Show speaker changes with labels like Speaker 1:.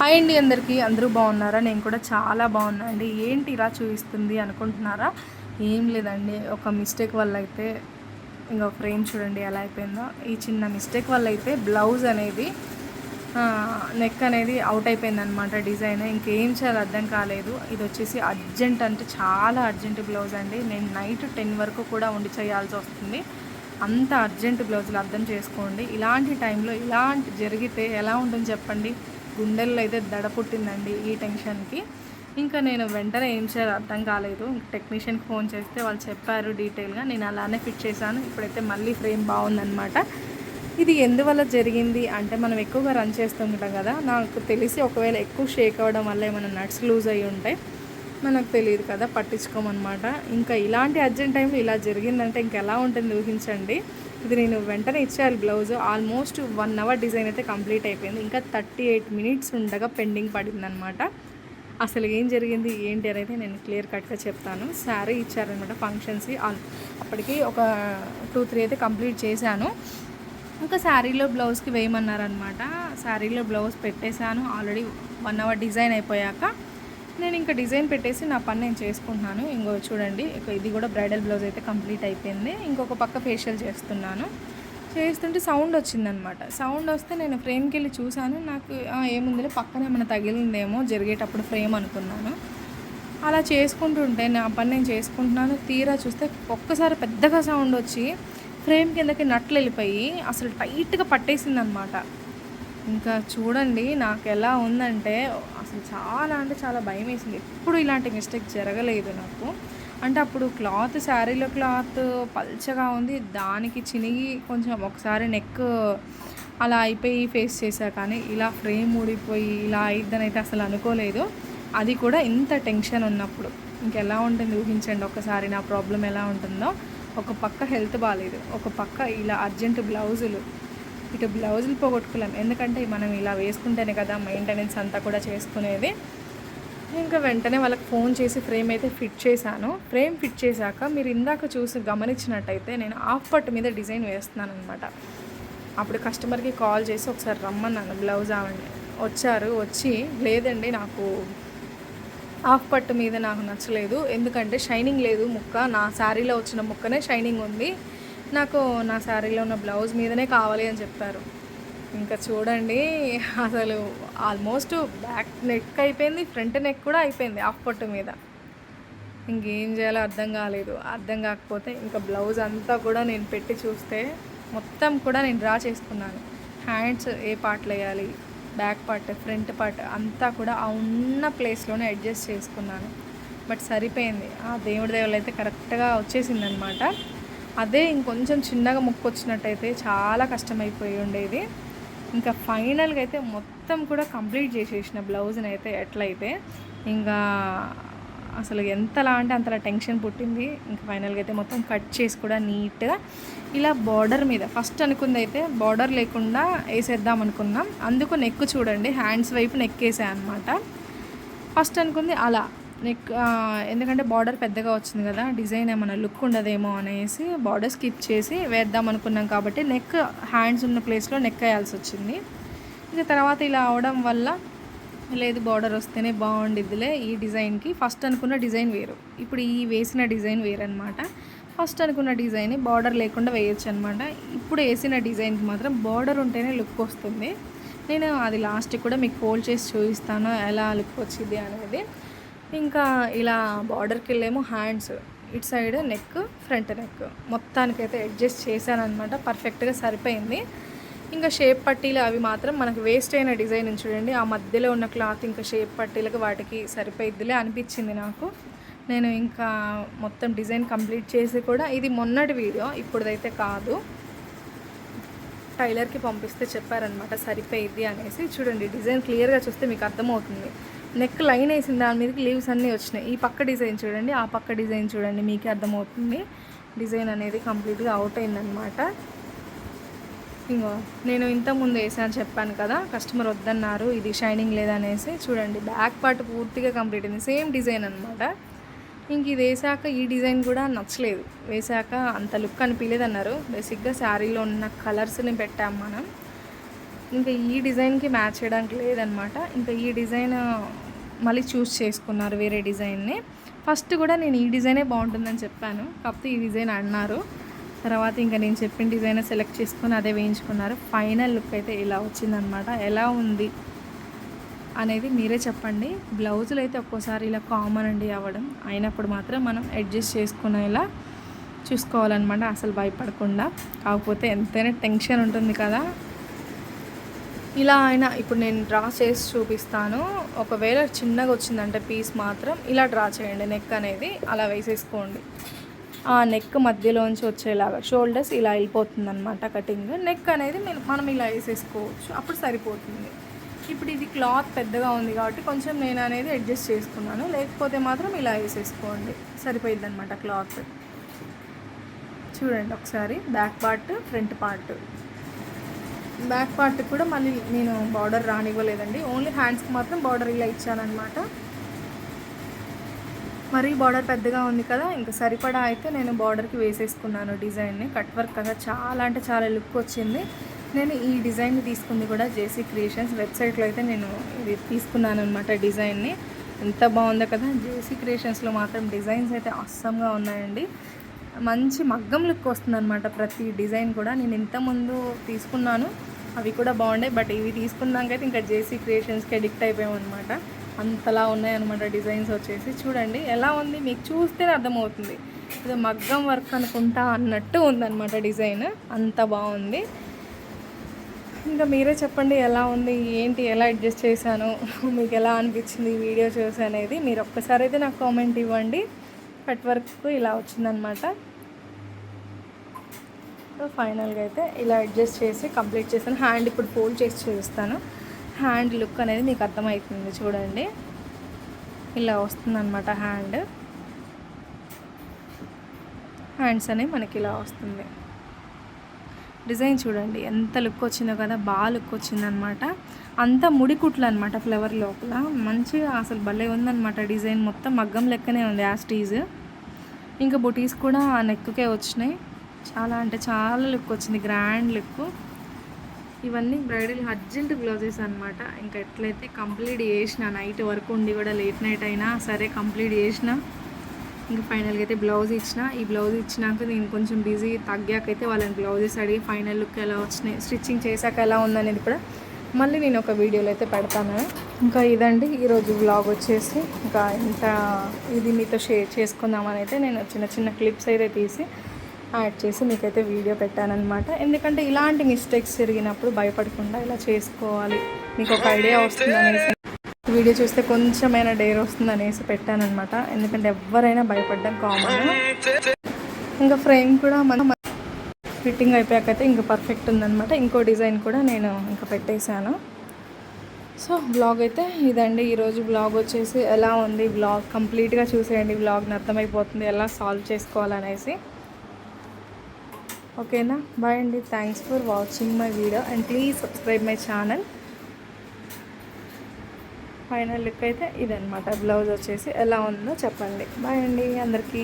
Speaker 1: Hi అండి అందరికీ. అందరూ బాగున్నారా? నేను కూడా చాలా బాగున్నా అండి. ఏంటి ఇలా చూపిస్తుంది అనుకుంటున్నారా? ఏం లేదండి. ఒక మిస్టేక్ వల్ల అయితే ఇంకా ఫ్రేమ్ చూడండి ఎలా అయిపోయిందో. ఈ చిన్న మిస్టేక్ వల్ల అయితే బ్లౌజ్ అనేది నెక్ అనేది అవుట్ అయిపోయింది అనమాట డిజైన్. ఇంకేం చేయాలి అర్థం కాలేదు. ఇది వచ్చేసి అర్జెంట్ అంటే చాలా అర్జెంట్ బ్లౌజ్ అండి. నేను నైట్ టెన్ వరకు కూడా ఉండి చేయాల్సి వస్తుంది. అంత అర్జెంట్ బ్లౌజులు అర్థం చేసుకోండి. ఇలాంటి టైంలో ఇలాంటి జరిగితే ఎలా ఉంటుంది చెప్పండి? గుండెల్లో అయితే దడ పుట్టిందండి ఈ టెన్షన్కి. ఇంకా నేను వెంటనే ఏం చేయాలి అర్థం కాలేదు. టెక్నీషియన్కి ఫోన్ చేస్తే వాళ్ళు చెప్పారు డీటెయిల్గా. నేను అలానే ఫిట్ చేశాను. ఇప్పుడైతే మళ్ళీ ఫ్రేమ్ బాగుందనమాట ఇది ఎందువల్ల జరిగింది? అంటే మనం ఎక్కువగా రన్ చేస్తుంటాం కదా నాకు తెలిసి ఒకవేళ ఎక్కువ షేక్ అవ్వడం వల్ల ఏమైనా నట్స్ లూజ్ అయ్యి ఉంటాయి మనకు తెలియదు కదా పట్టించుకోమన్నమాట. ఇంకా ఇలాంటి అర్జెంట్ టైంలో ఇలా జరిగిందంటే ఇంకెలా ఉంటుంది ఊహించండి. ఇది నేను వెంటనే ఇచ్చేయాలి blouse. Almost one hour design అయితే కంప్లీట్ అయిపోయింది. ఇంకా థర్టీ ఎయిట్ మినిట్స్ ఉండగా పెండింగ్ పడిందనమాట అసలు ఏం జరిగింది ఏంటి అనేది నేను క్లియర్ కట్గా చెప్తాను. శారీ ఇచ్చారనమాట ఫంక్షన్స్కి. అప్పటికి ఒక టూ త్రీ అయితే కంప్లీట్ చేశాను. ఇంకా శారీలో బ్లౌజ్కి వేయమన్నారనమాట శారీలో బ్లౌజ్ పెట్టేశాను. ఆల్రెడీ వన్ అవర్ డిజైన్ అయిపోయాక నేను ఇంకా డిజైన్ పెట్టేసి నా పని నేను చేసుకుంటున్నాను. ఇంకో చూడండి ఇక ఇది కూడా బ్రైడల్ బ్లౌజ్ అయితే కంప్లీట్ అయిపోయింది. ఇంకొక పక్క ఫేషియల్ చేస్తున్నాను. చేస్తుంటే సౌండ్ వచ్చిందనమాట. సౌండ్ వస్తే నేను ఫ్రేమ్కి వెళ్ళి చూశాను. నాకు ఏముందిలే పక్కన ఏమైనా తగిలిందేమో జరిగేటప్పుడు ఫ్రేమ్ అనుకున్నాను. అలా చేసుకుంటుంటే నా పని నేను చేసుకుంటున్నాను. తీరా చూస్తే ఒక్కసారి పెద్దగా సౌండ్ వచ్చి ఫ్రేమ్ కిందకి నట్లు వెళ్ళిపోయి అసలు టైట్గా పట్టేసింది అనమాట ఇంకా చూడండి నాకు ఎలా ఉందంటే అసలు చాలా అంటే చాలా భయం వేసింది ఎప్పుడు ఇలాంటి మిస్టేక్ జరగలేదు నాకు. అంటే అప్పుడు క్లాత్ శారీలో క్లాత్ పల్చగా ఉంది. దానికి చినిగి కొంచెం ఒకసారి నెక్ అలా అయిపోయి ఫేస్ చేశా కానీ ఇలా ఫ్రేమ్ ఊడిపోయి ఇలా అయిద్దని అయితే అసలు అనుకోలేదు. అది కూడా ఇంత టెన్షన్ ఉన్నప్పుడు. ఇంకెలా ఉంటుంది ఊహించండి. ఒకసారి నా ప్రాబ్లం ఎలా ఉంటుందో. ఒక పక్క హెల్త్ బాగాలేదు ఒక పక్క ఇలా అర్జెంట్ బ్లౌజులు ఇటు బ్లౌజులు పోగొట్టుకోలేం. ఎందుకంటే మనం ఇలా వేసుకుంటేనే కదా మెయింటెనెన్స్ అంతా కూడా చేసుకునేది. ఇంకా వెంటనే వాళ్ళకి ఫోన్ చేసి ఫ్రేమ్ అయితే ఫిట్ చేశాను. ఫ్రేమ్ ఫిట్ చేశాక మీరు ఇందాక చూసి గమనించినట్టయితే నేను ఆఫ్ పట్టు మీద డిజైన్ వేస్తున్నాను అనమాట అప్పుడు కస్టమర్కి కాల్ చేసి ఒకసారి రమ్మన్నాను బ్లౌజ్ ఆవండి. వచ్చారు వచ్చి లేదండి నాకు ఆఫ్ పట్టు మీద నాకు నచ్చలేదు. ఎందుకంటే షైనింగ్ లేదు ముక్క. నా శారీలో వచ్చిన ముక్కనే షైనింగ్ ఉంది. నాకు నా శారీలో ఉన్న బ్లౌజ్ మీదనే కావాలి అని చెప్పారు. ఇంకా చూడండి అసలు ఆల్మోస్ట్ బ్యాక్ నెక్ అయిపోయింది ఫ్రంట్ నెక్ కూడా అయిపోయింది ఆఫ్ పొట్టు మీద. ఇంకేం చేయాలో అర్థం కాలేదు. అర్థం కాకపోతే ఇంకా బ్లౌజ్ అంతా కూడా నేను పెట్టి చూస్తే మొత్తం కూడా నేను డ్రా చేసుకున్నాను. హ్యాండ్స్ ఏ పార్ట్లు వేయాలి బ్యాక్ పార్ట్ ఫ్రంట్ పార్ట్ అంతా కూడా ఆ ఉన్న ప్లేస్లోనే అడ్జస్ట్ చేసుకున్నాను. బట్ సరిపోయింది. ఆ దేవుడి దేవుళ్ళు అయితే కరెక్ట్గా వచ్చేసింది అనమాట అదే ఇంకొంచెం చిన్నగా ముక్కు వచ్చినట్టయితే చాలా కష్టమైపోయి ఉండేది. ఇంకా ఫైనల్గా అయితే మొత్తం కూడా కంప్లీట్ చేసేసిన బ్లౌజ్ని అయితే ఎట్లయితే ఇంకా అసలు ఎంతలా అంటే అంతలా టెన్షన్ పుట్టింది. ఇంకా ఫైనల్గా అయితే మొత్తం కట్ చేసి కూడా నీట్గా ఇలా బార్డర్ మీద ఫస్ట్ అనుకుంది అయితే బార్డర్ లేకుండా వేసేద్దాం అనుకున్నాం. అందుకు నెక్ చూడండి హ్యాండ్స్ వైపు నెక్ వేసా అనమాట ఫస్ట్ అనుకుంది అలా నెక్ ఎందుకంటే బార్డర్ పెద్దగా వచ్చింది కదా డిజైన్ ఏమైనా లుక్ ఉండదేమో అనేసి బార్డర్ స్కిప్ చేసి వేద్దాం అనుకున్నాం కాబట్టి నెక్ హ్యాండ్స్ ఉన్న ప్లేస్లో నెక్ వేయాల్సి వచ్చింది. ఇంకా తర్వాత ఇలా అవడం వల్ల లేదు బార్డర్ వస్తేనే బాగుండిద్దిలే ఈ డిజైన్కి. ఫస్ట్ అనుకున్న డిజైన్ వేరు. ఇప్పుడు ఈ వేసిన డిజైన్ వేరనమాట ఫస్ట్ అనుకున్న డిజైన్ బార్డర్ లేకుండా వేయచ్చు అనమాట ఇప్పుడు వేసిన డిజైన్కి మాత్రం బార్డర్ ఉంటేనే లుక్ వస్తుంది. నేను అది లాస్ట్కి కూడా మీకు ఫోల్డ్ చేసి చూపిస్తాను ఎలా లుక్ వచ్చింది అనేది. ఇంకా ఇలా బార్డర్కి వెళ్ళేమో హ్యాండ్స్. ఇటు సైడ్ నెక్ ఫ్రంట్ నెక్. మొత్తానికైతే అడ్జస్ట్ చేశాను అనమాట పర్ఫెక్ట్గా సరిపోయింది. ఇంకా షేప్ పట్టీలు అవి మాత్రం మనకు వేస్ట్ అయిన డిజైన్ చూడండి. ఆ మధ్యలో ఉన్న క్లాత్ ఇంకా షేప్ పట్టీలకు వాటికి సరిపోయిద్దిలే అనిపించింది నాకు. నేను ఇంకా మొత్తం డిజైన్ కంప్లీట్ చేసి కూడా ఇది మొన్నటి వీడియో ఇప్పుడుదైతే కాదు. టైలర్కి పంపిస్తే చెప్పారనమాట సరిపోయిద్ది అనేసి. చూడండి డిజైన్ క్లియర్గా చూస్తే మీకు అర్థమవుతుంది. నెక్ లైన్ వేసిన దాని మీదకి లీవ్స్ అన్నీ వచ్చినాయి. ఈ పక్క డిజైన్ చూడండి ఆ పక్క డిజైన్ చూడండి మీకే అర్థమవుతుంది. డిజైన్ అనేది కంప్లీట్గా అవుట్ అయిందనమాట ఇంకో నేను ఇంతకుముందు వేసాను చెప్పాను కదా కస్టమర్ వద్దన్నారు ఇది షైనింగ్ లేదనేసి. చూడండి బ్యాక్ పార్ట్ పూర్తిగా కంప్లీట్ అయింది. సేమ్ డిజైన్ అనమాట ఇంక ఇది వేసాక ఈ డిజైన్ కూడా నచ్చలేదు. వేసాక అంత లుక్ అనిపించలేదు అన్నారు బేసిక్గా శారీలో ఉన్న కలర్స్ని పెట్టాం మనం. ఇంకా ఈ డిజైన్కి మ్యాచ్ చేయడానికి లేదనమాట. ఇంకా ఈ డిజైన్ మళ్ళీ చూస్ చేసుకున్నారు వేరే డిజైన్ని. ఫస్ట్ కూడా నేను ఈ డిజైనే బాగుంటుందని చెప్పాను. కాకపోతే ఈ డిజైన్ అన్నారు. తర్వాత ఇంకా నేను చెప్పిన డిజైన్ సెలెక్ట్ చేసుకుని అదే వేయించుకున్నారు. ఫైనల్ లుక్ అయితే ఇలా వచ్చిందనమాట. ఎలా ఉంది అనేది మీరే చెప్పండి. బ్లౌజులు అయితే ఒక్కోసారి ఇలా కామన్ అండి అవ్వడం. అయినప్పుడు మాత్రం మనం అడ్జస్ట్ చేసుకునేలా చూసుకోవాలన్నమాట. అసలు భయపడకుండా. కాకపోతే ఎంతైనా టెన్షన్ ఉంటుంది కదా. ఇలా అయినా ఇప్పుడు నేను డ్రా చేసి చూపిస్తాను. ఒకవేళ చిన్నగా వచ్చిందంటే పీస్ మాత్రం ఇలా డ్రా చేయండి. నెక్ అనేది అలా వేసేసుకోండి. ఆ నెక్ మధ్యలోంచి వచ్చేలాగా షోల్డర్స్ ఇలా వెళ్ళిపోతుంది అనమాట కటింగ్. నెక్ అనేది మీరు- మనం ఇలా వేసేసుకోవచ్చు. అప్పుడు సరిపోతుంది. ఇప్పుడు ఇది క్లాత్ పెద్దగా ఉంది కాబట్టి కొంచెం నేను అనేది అడ్జస్ట్ చేసుకున్నాను. లేకపోతే మాత్రం ఇలా వేసేసుకోండి. సరిపోయింది అనమాట క్లాత్. చూడండి ఒకసారి back part front part. Back part కూడా మళ్ళీ నేను బార్డర్ రానివ్వలేదండి. ఓన్లీ హ్యాండ్స్కి మాత్రం బార్డర్ ఇలా ఇచ్చానమాట మరీ బార్డర్ పెద్దగా ఉంది కదా ఇంకా సరిపడా అయితే నేను బార్డర్కి వేసేసుకున్నాను డిజైన్ని. కట్ వర్క్ కదా చాలా అంటే చాలా లుక్ వచ్చింది. నేను ఈ డిజైన్ తీసుకుంది కూడా జేసీ క్రియేషన్స్ వెబ్సైట్లో అయితే నేను ఇది తీసుకున్నాను అనమాట డిజైన్ని. ఎంత బాగుందో కదా జేసీ క్రియేషన్స్లో మాత్రం డిజైన్స్ అయితే అస్సంగా ఉన్నాయండి. మంచి మగ్గం లుక్ వస్తుందన్నమాట ప్రతి డిజైన్ కూడా. నేను ఇంతకుముందు తీసుకున్నాను. అవి కూడా బాగుండే బట్ ఇవి తీసుకున్నాకైతే ఇంకా జేసీ క్రియేషన్స్కి అడిక్ట్ అయిపోయాం అనమాట అంతలా ఉన్నాయన్నమాట డిజైన్స్ వచ్చేసి. చూడండి ఎలా ఉంది మీకు చూస్తేనే అర్థమవుతుంది. ఇది మగ్గం వర్క్ అనుకుంటా అన్నట్టు ఉందన్నమాట డిజైన్. అంత బాగుంది. ఇంకా మీరే చెప్పండి ఎలా ఉంది ఏంటి ఎలా అడ్జస్ట్ చేశాను మీకు ఎలా అనిపించింది ఈ వీడియో చూసి అనేది. మీరు ఒక్కసారి అయితే నాకు కామెంట్ ఇవ్వండి. కట్ వర్క్ ఇలా వచ్చిందనమాట సో ఫైనల్గా అయితే ఇలా అడ్జస్ట్ చేసి కంప్లీట్ చేశాను. హ్యాండ్ ఇప్పుడు ఫోల్డ్ చేసి చూపిస్తాను. హ్యాండ్ లుక్ అనేది మీకు అర్థమవుతుంది చూడండి. ఇలా వస్తుందన్నమాట హ్యాండ్. హ్యాండ్స్ అనేవి మనకి ఇలా వస్తుంది. డిజైన్ చూడండి ఎంత లుక్ వచ్చిందో కదా బాగా లుక్ వచ్చిందనమాట అంతా ముడి కుట్లు అనమాట ఫ్లవర్ లోపల. మంచిగా అసలు భలే ఉందన్నమాట డిజైన్. మొత్తం మగ్గం లెక్కనే ఉంది యాస్టీజ్ ఇంకా బొటీస్ కూడా ఆ నెక్కే వచ్చినాయి. చాలా అంటే చాలా లుక్ వచ్చింది గ్రాండ్ లుక్. ఇవన్నీ బ్రైడల్ అర్జెంట్ బ్లౌజెస్ అనమాట ఇంకా ఎట్లయితే కంప్లీట్ చేసిన నైట్ వరకు ఉండి కూడా లేట్ నైట్ అయినా సరే కంప్లీట్ చేసిన ఇంకా ఫైనల్గా అయితే బ్లౌజ్ ఇచ్చిన. ఈ బ్లౌజ్ ఇచ్చినాక నేను కొంచెం బిజీ తగ్గాకైతే వాళ్ళని బ్లౌజెస్ అడిగి ఫైనల్ లుక్ ఎలా వచ్చినాయి స్టిచ్చింగ్ చేశాక ఎలా ఉందనేది కూడా మళ్ళీ నేను ఒక వీడియోలో అయితే పెడతాను. ఇంకా ఇదండి ఈరోజు బ్లాగ్ వచ్చేసి. ఇంకా ఇంత ఇది మీతో షేర్ చేసుకుందామని అయితే నేను చిన్న చిన్న క్లిప్స్ అయితే తీసి యాడ్ చేసి మీకైతే వీడియో పెట్టానమాట ఎందుకంటే ఇలాంటి మిస్టేక్స్ జరిగినప్పుడు భయపడకుండా ఇలా చేసుకోవాలి. మీకు ఒక ఐడియా వస్తుంది అనేసి వీడియో చూస్తే కొంచెమైనా డేర్ వస్తుంది అనేసి ఎందుకంటే ఎవరైనా భయపడడం కామన్ ఇంకా ఫ్రేమ్ కూడా మన ఫిట్టింగ్ అయిపోయాకైతే ఇంకా పర్ఫెక్ట్ ఉందనమాట ఇంకో డిజైన్ కూడా నేను ఇంకా పెట్టేశాను. సో బ్లాగ్ అయితే ఇదండి. ఈరోజు బ్లాగ్ వచ్చేసి ఎలా ఉంది? బ్లాగ్ కంప్లీట్గా చూసేయండి. బ్లాగ్ని అర్థమైపోతుంది. ఎలా సాల్వ్ చేసుకోవాలనేసి. ఓకేనా? బాయ్ అండి. Thanks for watching my video and please subscribe my channel final look అయితే ఇదనమాట బ్లౌజ్ వచ్చేసి ఎలా ఉందో చెప్పండి. బాయ్ అండి అందరికీ.